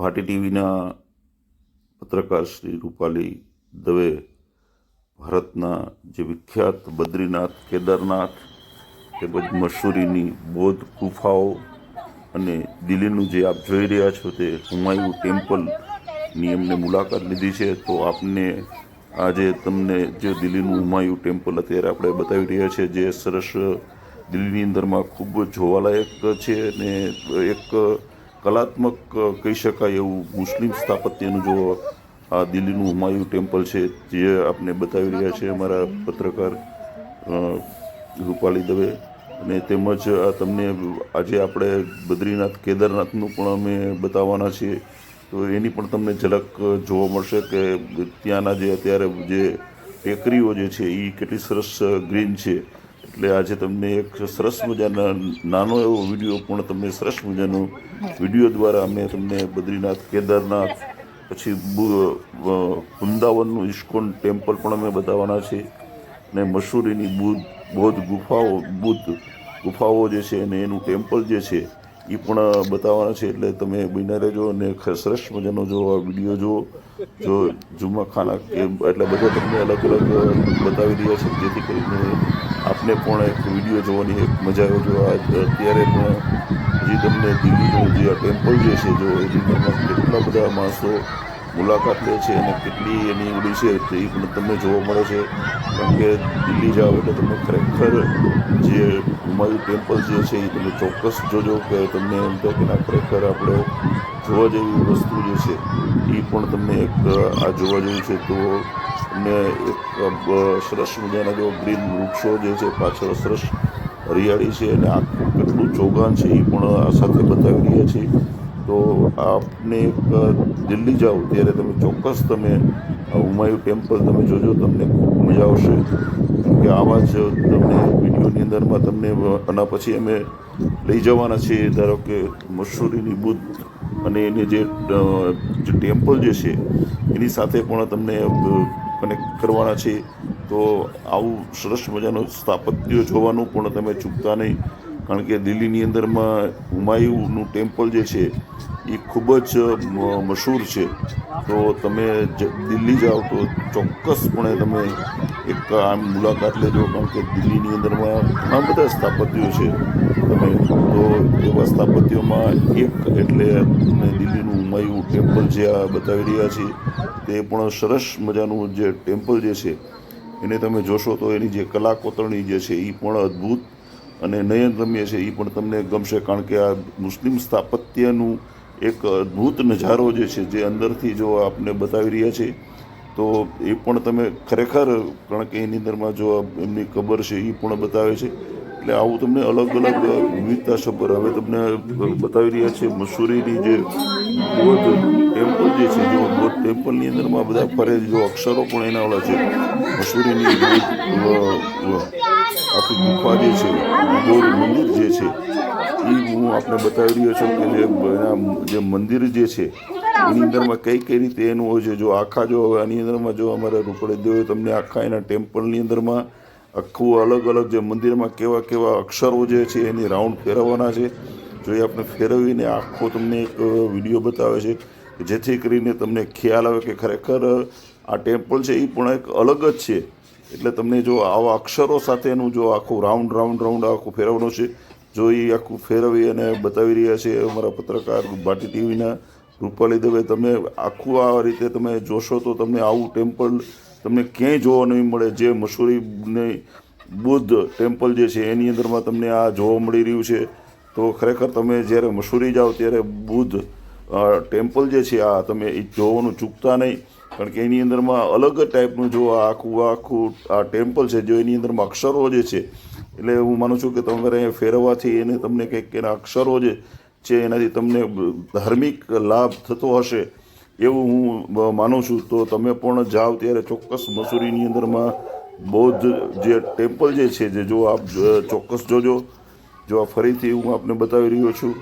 ભાટી ટીવીના પત્રકાર શ્રી રૂપાલી દવે ભારતના જે વિખ્યાત બદ્રીનાથ, કેદારનાથ તેમજ મસૂરીની બૌદ્ધ ગુફાઓ અને દિલ્હીનું જે આપ જોઈ રહ્યા છો તે હુમાયુ ટેમ્પલની એમને મુલાકાત લીધી છે, તો આપને આજે તમને જે દિલ્હીનું હુમાયુ ટેમ્પલ અત્યારે આપણે બતાવી રહ્યા છે જે સરસ દિલ્હીની અંદરમાં ખૂબ જોવાલાયક છે અને એક કલાત્મક કહી શકાય એવું મુસ્લિમ સ્થાપત્યનું જો આ દિલ્હીનું હુમાયુ ટેમ્પલ છે, જે આપને બતાવી રહ્યા છે અમારા પત્રકાર રૂપાલી દવે. અને તેમજ આ તમને આજે આપણે બદ્રીનાથ, કેદારનાથનું પણ અમે બતાવવાના છીએ. તો એની પણ તમને ઝલક જોવા મળશે કે ત્યાંના જે અત્યારે જે ટેકરીઓ જે છે એ કેટલી સરસ ગ્રીન છે. એટલે આજે તમને એક સરસ મજાના નાનો એવો વીડિયો પણ તમને સરસ મજાનો વીડિયો દ્વારા અમે તમને બદ્રીનાથ કેદારનાથ, પછી વૃંદાવનનું ઇસ્કોન ટેમ્પલ પણ અમે બતાવવાના છે. ને મસૂરીની બુદ્ધ બૌદ્ધ ગુફાઓ, બુદ્ધ ગુફાઓ જે છે અને એનું ટેમ્પલ જે છે એ પણ બતાવવાના છે. એટલે તમે બિના રહેજો અને સરસ મજાનો જો આ વીડિયો જુઓ. જો જુમા ખાના એટલે બધા તમને અલગ અલગ બતાવી રહ્યા છે, જેથી કરીને આપને પણ એક વીડિયો જોવાની એક મજા આવે જો આ અત્યારે પણ હજી તમને દિલ્હીનું જે આ ટેમ્પલ જે છે જો, એ અંદરમાં કેટલા બધા માણસો મુલાકાત લે છે અને કેટલી એની ઉડી છે તે પણ તમને જોવા મળે છે. કારણ કે દિલ્હી જાઓ એટલે તમે ખરેખર જે હુમાયુ ટેમ્પલ જે છે એ તમે ચોક્કસ જોજો કે તમને એમ તો કે ખરેખર આપણે જોવા જેવી વસ્તુ જે છે એ પણ તમને એક આ જોવા જેવું છે તો તમને એક સરસ મજાના જો ગ્રીન વૃક્ષો જે છે પાછળ સરસ હરિયાળી છે અને આખું કેટલું ચોગાન છે એ પણ આ સાથે બતાવી રહ્યા છીએ તો આપને દિલ્હી જાઓ ત્યારે તમે ચોક્કસ તમે હુમાયુ ટેમ્પલ તમે જોજો, તમને ખૂબ મજા આવશે. કે આવા જ તમને વિડીયોની અંદરમાં તમને આના પછી અમે લઈ જવાના છીએ, ધારો કે મસૂરીની બુદ્ધ અને એની જે ટેમ્પલ જે છે એની સાથે પણ તમને કનેક્ટ કરવાના છે, તો આવું સરસ મજાનું સ્થાપત્ય જોવાનું પણ તમે ચૂકતા નહીં. કારણ કે દિલ્હીની અંદરમાં હુમાયુનું ટેમ્પલ જે છે, એ ખૂબ જ મશહૂર છે. તો તમે દિલ્હી જાઓ તો ચોક્કસપણે તમે એક આમ મુલાકાત લેજો, કારણ કે દિલ્હીની અંદરમાં ઘણા બધા સ્થાપત્યો છે. તમે તો એવા સ્થાપત્યોમાં એક એટલે દિલ્હીનું હુમાયુ ટેમ્પલ જે આ બતાવી રહ્યા છે તે પણ સરસ મજાનું જે ટેમ્પલ જે છે, એને તમે જોશો તો એની જે કલા કોતરણી જે છે એ પણ અદ્ભુત અને નયનરમ્ય છે. એ પણ તમને ગમશે, કારણ કે આ મુસ્લિમ સ્થાપત્યનું એક અદ્ભુત નજારો જે છે, જે અંદરથી જો આપને બતાવી રહ્યા છે તો એ પણ તમે ખરેખર, કારણ કે એની અંદરમાં જો એમની કબર છે એ પણ બતાવે છે. એટલે આવું તમને અલગ અલગ વિવિધતા સભર હવે તમને બતાવી રહ્યા છે મસૂરીની જે ટેમ્પલ જે છે, જો બૌદ્ધ ટેમ્પલની અંદરમાં બધા ફરે, જો અક્ષરો પણ એના ઓલા છે. મસૂરીની આખી ગુફા જે છે બૌદ્ધ મંદિર જે છે એ હું આપને બતાવી રહ્યો છું કે જે એના જે મંદિર જે છે એની અંદરમાં કઈ કઈ રીતે એનું હોય છે? જો આખા જો હવે આની અંદરમાં જો અમારે રૂપડે દેવે તમને આખા એના ટેમ્પલની અંદરમાં આખું અલગ અલગ જે મંદિરમાં કેવા કેવા અક્ષરો જે છે એની રાઉન્ડ ફેરવવાના છે. જો એ આપણે ફેરવીને આખો તમને એક વીડિયો બતાવે છે જેથી કરીને તમને ખ્યાલ આવે કે ખરેખર આ ટેમ્પલ છે એ પણ એક અલગ જ છે. એટલે તમને જો આવા અક્ષરો સાથેનું જો આખું રાઉન્ડ રાઉન્ડ રાઉન્ડ આખું ફેરવવાનું છે. જો એ આખું ફેરવી અને બતાવી રહ્યા છે અમારા પત્રકાર ભાટી ટીવીના રૂપાલી દવે તમે આખું આ રીતે તમે જોશો તો તમને આવું ટેમ્પલ તમને ક્યાંય જોવા નહીં મળે. જે મસૂરીને બુદ્ધ ટેમ્પલ જે છે, એની અંદરમાં તમને આ જોવા મળી રહ્યું છે. તો ખરેખર તમે જ્યારે મસૂરી જાઓ ત્યારે બુદ્ધ ટેમ્પલ જે છે, આ તમે એ જોવાનું ચૂકતા નહીં. કારણ કે એની અંદરમાં અલગ જ ટાઈપનું જો આખું આખું, આ ટેમ્પલ છે, જો એની અંદરમાં અક્ષરો જે છે, એટલે હું માનું છું કે તમારે અહીંયા ફેરવવાથી એને તમને કંઈક એના અક્ષરો જે છે એનાથી તમને ધાર્મિક લાભ થતો હશે, એવું હું માનું છું. તો તમે પણ જાઓ ત્યારે ચોક્કસ મસૂરીની અંદરમાં બૌદ્ધ જે ટેમ્પલ જે છે, જે જો આપ ચોક્કસ જોજો. જો આ ફરીથી હું આપને બતાવી રહ્યો છું.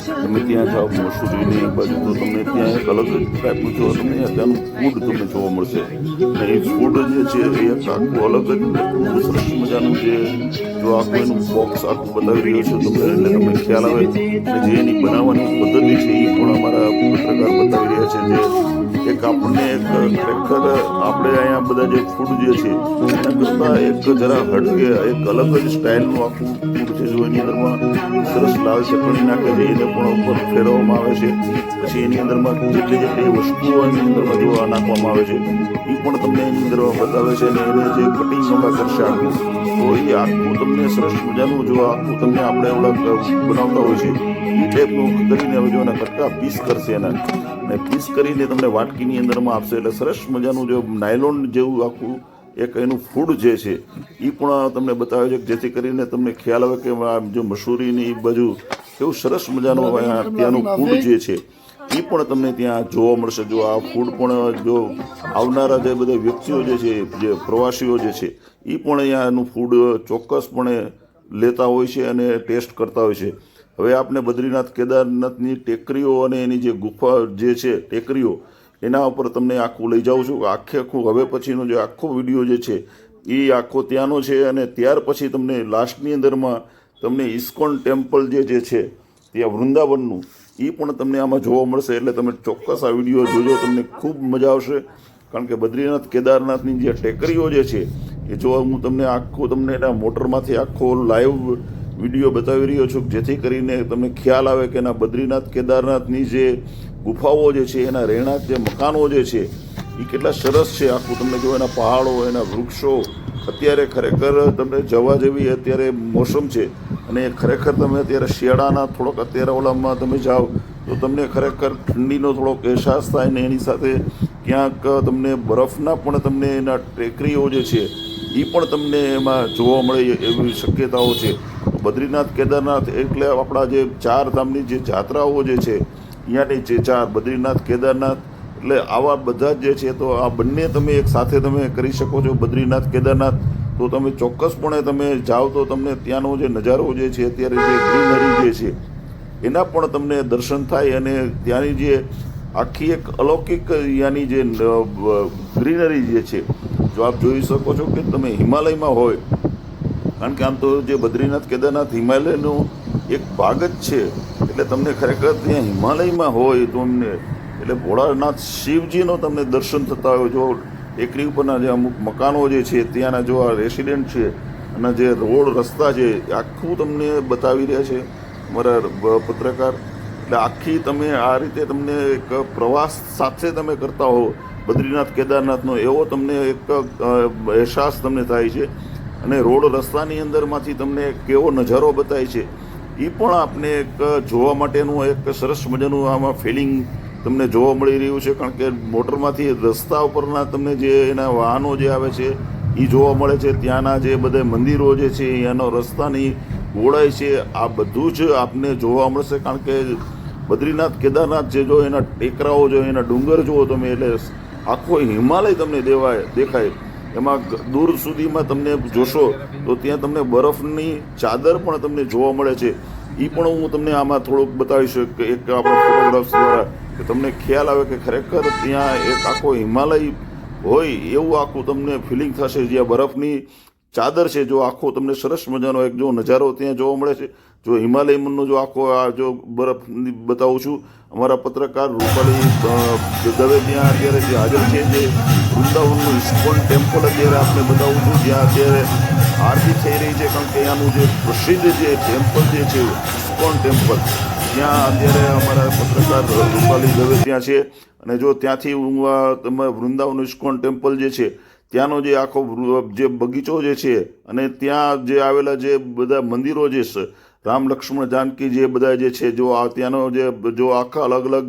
તમે ત્યાં જાઓ મસૂરીની એક બાજુ તો તમને ત્યાં એક અલગ જ ટાઈપનું જોવા તમને ત્યાંનું ફૂડ તમને જોવા મળશે. અને એ ફૂડ જે છે, એ આખું અલગ જ સરસ મજાનું જે જો આખું એનું બોક્સ આખું બતાવી રહ્યો છે તમને એટલે તમને ખ્યાલ આવે જે એની બનાવવાની પદ્ધતિ છે, એ પણ અમારા પત્રકાર બતાવી રહ્યા છે, જે એક આપણને એક ખરેખર આપણે અહીંયા બધા જે ફૂડ જે છે એક જરા હટકે, એક અલગ જ સ્ટાઇલનું આખું ફૂડ છે. જો એની અંદરમાં સરસ લાલ ચટણી નાખે છે, એને પણ ઉપર ફેરવવામાં આવે છે. પછી એની અંદરમાં જેટલી જેટલી વસ્તુઓ એની અંદરમાં જોવા નાખવામાં આવે છે એ પણ તમને એની અંદર બતાવે છે અને એને જે કટિંગ અમે કરશે આખું, તો એ આખું તમને સરસ મજાનું જો આખું તમને આપણે એવડા બનાવતા હોય છે એ ટાઈપનું કરીને હવે જો એના કટકા પીસ કરશે એના. અને પીસ કરીને તમને વાટકીની અંદરમાં આપશે. એટલે સરસ મજાનું જો નાયલોન જેવું આખું એક એનું ફૂડ જે છે એ પણ તમને બતાવે છે જેથી કરીને તમને ખ્યાલ આવે કે જો મસૂરીની એ બાજુ કેવું સરસ મજાનું ત્યાંનું ફૂડ જે છે એ પણ તમને ત્યાં જોવા મળશે. જો આ ફૂડ પણ જો આવનારા જે બધા વ્યક્તિઓ જે છે, જે પ્રવાસીઓ જે છે એ પણ અહીંયાનું ફૂડ ચોક્કસપણે લેતા હોય છે અને ટેસ્ટ કરતા હોય છે. હવે આપણે બદ્રીનાથ કેદારનાથની ટેકરીઓ અને એની જે ગુફા જે છે, ટેકરીઓ, એના ઉપર તમને આખું લઈ જાઉં છું. આખે આખું હવે પછીનો જે આખો વીડિયો જે છે, એ આખો ત્યાંનો છે અને ત્યાર પછી તમને લાસ્ટની અંદરમાં તમને ઇસ્કોન ટેમ્પલ જે જે છે, ત્યાં વૃંદાવનનું એ પણ તમને આમાં જોવા મળશે. એટલે તમે ચોક્કસ આ વીડિયો જોજો, તમને ખૂબ મજા આવશે. કારણ કે બદ્રીનાથ કેદારનાથની જે ટેકરીઓ જે છે, એ જો હું તમને આખું તમને એના મોટરમાંથી આખો લાઈવ વીડિયો બતાવી રહ્યો છું જેથી કરીને તમને ખ્યાલ આવે કે એના બદ્રીનાથ, કેદારનાથની જે ગુફાઓ જે છે, એના રહેણાંક જે મકાનો જે છે એ કેટલા સરસ છે. આખું તમને જો એના પહાડો, એના વૃક્ષો, અત્યારે ખરેખર તમને જવા જેવી અત્યારે મોસમ છે અને ખરેખર તમે અત્યારે શિયાળાના થોડોક અત્યારે ઓલામાં તમે જાઓ, તો તમને ખરેખર ઠંડીનો થોડોક અહેસાસ થાય ને એની સાથે ક્યાંક તમને બરફના પણ તમને એના ટેકરીઓ જે છે એ પણ તમને એમાં જોવા મળે એવી શક્યતાઓ છે. બદ્રીનાથ, કેદારનાથ એટલે આપણા જે ચાર ધામની જે જાત્રાઓ જે છે અહીંયાની જે ચાર, બદ્રીનાથ, કેદારનાથ, એટલે આવા બધા જ છે, તો આ બંને તમે એક સાથે તમે કરી શકો છો, બદ્રીનાથ, કેદારનાથ. તો તમે ચોક્કસપણે તમે જાઓ તો તમને ત્યાંનો જે નજારો જે છે, અત્યારે જે ગ્રીનરી જે છે, એના પણ તમને દર્શન થાય અને ત્યાંની જે આખી એક અલૌકિક યાની જે ગ્રીનરી જે છે, જો આપ જોઈ શકો છો કે તમે હિમાલયમાં હોય કારણ કે આમ તો જે બદ્રીનાથ કેદારનાથ હિમાલયનો એક ભાગ જ છે, એટલે તમને ખરેખર ત્યાં હિમાલયમાં હોય તો અમને, એટલે ભોળાનાથ શિવજીનો તમને દર્શન થતા હોય. જો ટેકરી ઉપરના જે અમુક મકાનો જે છે, ત્યાંના જો આ રેસિડેન્ટ છે, અને જે રોડ રસ્તા છે, એ આખું તમને બતાવી રહ્યા છે અમારા પત્રકાર. એટલે આખી તમે આ રીતે તમને એક પ્રવાસ સાથે તમે કરતા હો, બદ્રીનાથ કેદારનાથનો, એવો તમને એક અહેસાસ તમને થાય છે. અને રોડ રસ્તાની અંદરમાંથી તમને કેવો નજારો બતાય છે એ પણ આપને એક જોવા માટેનું એક સરસ મજાનું આમાં ફિલિંગ તમને જોવા મળી રહ્યું છે, કારણ કે મોટરમાંથી રસ્તા ઉપરના તમને જે એના વાહનો જે આવે છે એ જોવા મળે છે. ત્યાંના જે બધા મંદિરો જે છે, એનો રસ્તાની ઓળાય છે, આ બધું જ આપને જોવા મળશે, કારણ કે બદ્રીનાથ, કેદારનાથ જે જો એના ટેકરાઓ જો એના ડુંગર જુઓ તમે, એટલે આખો હિમાલય તમને દેવાય, દેખાય. એમાં દૂર સુધીમાં તમને જોશો, તો ત્યાં તમને બરફની ચાદર પણ તમને જોવા મળે છે. એ પણ હું તમને આમાં થોડુંક બતાવીશ કે એક આપણા ફોટોગ્રાફ્સ દ્વારા, કે તમને ખ્યાલ આવે કે ખરેખર ત્યાં એક આખો હિમાલય હોય એવું આખું તમને ફિલિંગ થશે જ્યાં બરફની ચાદર છે, જો આખો તમને સરસ મજાનો એક જો નજારો ત્યાં જોવા મળે છે, જો હિમાલયમનનો જો આખો આ જો બરફ બતાવું છું, અમારા પત્રકાર રૂપાલી દવે ત્યાં અત્યારે જે હાજર છે, જે વૃંદાવનનું ઇસ્કોન ટેમ્પલ અત્યારે આપણે બતાવું છું, જ્યાં અત્યારે આરતી થઈ રહી છે, કારણ કે ત્યાંનું જે પ્રસિદ્ધ જે ટેમ્પલ જે છે, ઇસ્કોન ટેમ્પલ, ત્યાં અત્યારે અમારા પત્રકાર રૂપાલી દવે ત્યાં છે, અને જો ત્યાંથી હું તમે વૃંદાવન ઇસ્કોન ટેમ્પલ જે છે ત્યાંનો જે આખો જે બગીચો જે છે અને ત્યાં જે આવેલા જે બધા મંદિરો જે છે રામ લક્ષ્મણ જાનકી જે બધા જે છે, જો આ ત્યાંનો જે જો આખા અલગ અલગ